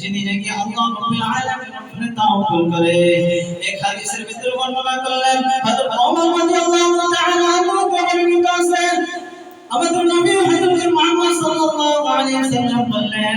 যিনি নাকি আল্লাহ রাব্বুল আলামিনের উপরে তাওয়াক্কুল করে। এই হাদিসের ভিতরে বর্ণনা করলেন, হযরত ওমর রাদিয়াল্লাহু তাআলা আনহু বর্ণিত আছে। আমাদের নবী হযরত মুহাম্মদ সাল্লাল্লাহু আলাইহি ওয়াসাল্লাম বললেন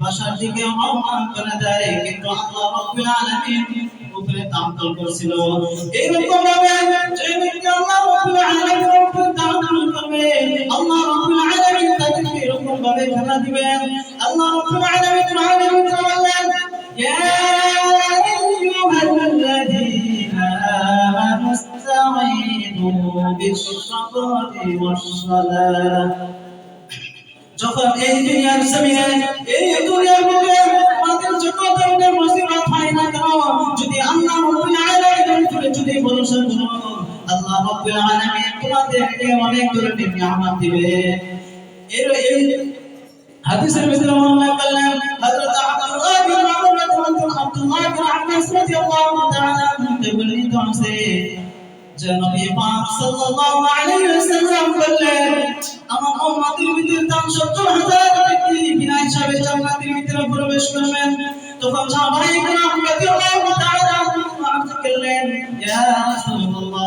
বাসার দিকে আহ্বান করে দেয় কিন্তু আল্লাহ রাব্বুল আলামিন উপরে তাওয়াক্কুল করছিল। এরকম ভাবে যে আল্লাহ রাব্বুল আলামিনের উপরে তাওয়াক্কুল করবে, আল্লাহ রাব্বুল আলামিন তাদেরকে এরকম ভাবে খানা দিবেন। আল্লাহ রাব্বুল আলামিন কোরআনের ভিতরে বললেন, ইয়া যখন এই দুনিয়ার জমিনে তোমাদেরকে অনেক ধরনের নিয়ামত দিবে। এর এই হাদিসের ভিতরে বর্ণনা করলেন হযরত আব্দুল্লাহ বিন আমর রাদিয়াল্লাহু আব্দুল্লাহ বিন আব্বাস রাদিয়াল্লাহু তাআলা থেকে বর্ণিত আছে, যে পাক সাল্লাল্লাহু আলাইহি ওয়াসাল্লাম বললেন, আমার উম্মতের ভিতরে তাম 70000 ব্যক্তি বিনা হিসাবে জান্নাতের ভিতরে প্রবেশ করবেন। তখন সাহাবায়ে কেরাম রাদিয়াল্লাহু তাআলা আরজ করলেন, ইয়া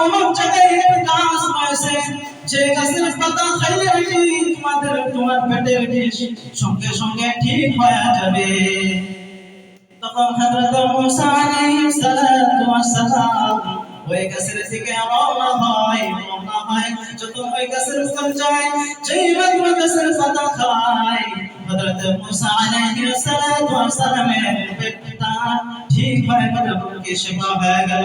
যাও অমুক জায়গায় একটা গাছ রয়েছে যে গাছের পাতা খাইলে নাকি তোমাদের তোমার পেটের বিষ সঙ্গে সঙ্গে ঠিক হয়ে যাবে তখন হযরত মুসা আলাইহিস সালাতু ওয়াস সালাম ওই গাছের দিকে রওনা হয় রওনা হয় যখন ওই গাছের উপর যায় যেই মাত্র গাছের পাতা খায় হযরত মুসা আলাইহিস সালাতু ওয়াস সালামের পেটটা ঠিক হয়ে গেল কি সেবা হয়ে গেল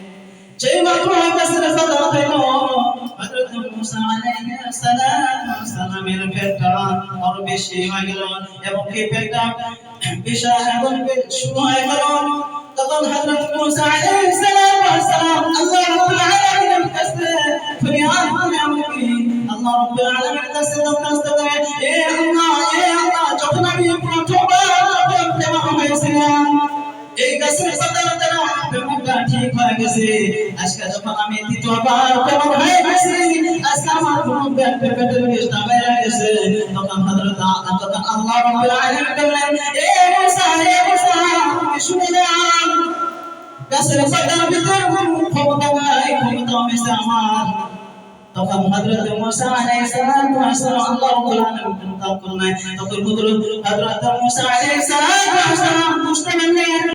যেই মাত্র গাছের পাতা পেল হযরত মুসা আলাইহিস সালামের পেটটা আরও বেশি হয়ে গেল এবং কি পেটটা বিশাল এবং শুরু হয়ে গেল। তখন হযরত মুসা আলাইহিস সালাম আল্লাহ যখন আমি এই গাছের দ্বারা ঠিক হয়ে গেছে। আজকে যখন আমি দ্বিতীয়বার প্রেম হয়ে গেছি, আজকে আমার কোনো পেটের বিষটা বেড়ে গেছে। তখন হযরত তখন আল্লাহ রাব্বুল আলামিন বললেন, এ মুসা এ মুসা শুনে যাও। গাছের পাতার ভিতর ক্ষমতা নাই, ক্ষমতা হয়েছে আমার। তখন হযরত মুসা আলাইহিস সালাম আল্লাহ রাব্বুল আলামিন তখন হযরত মুসা আলাইহিস সালাম বুঝতে পারলেন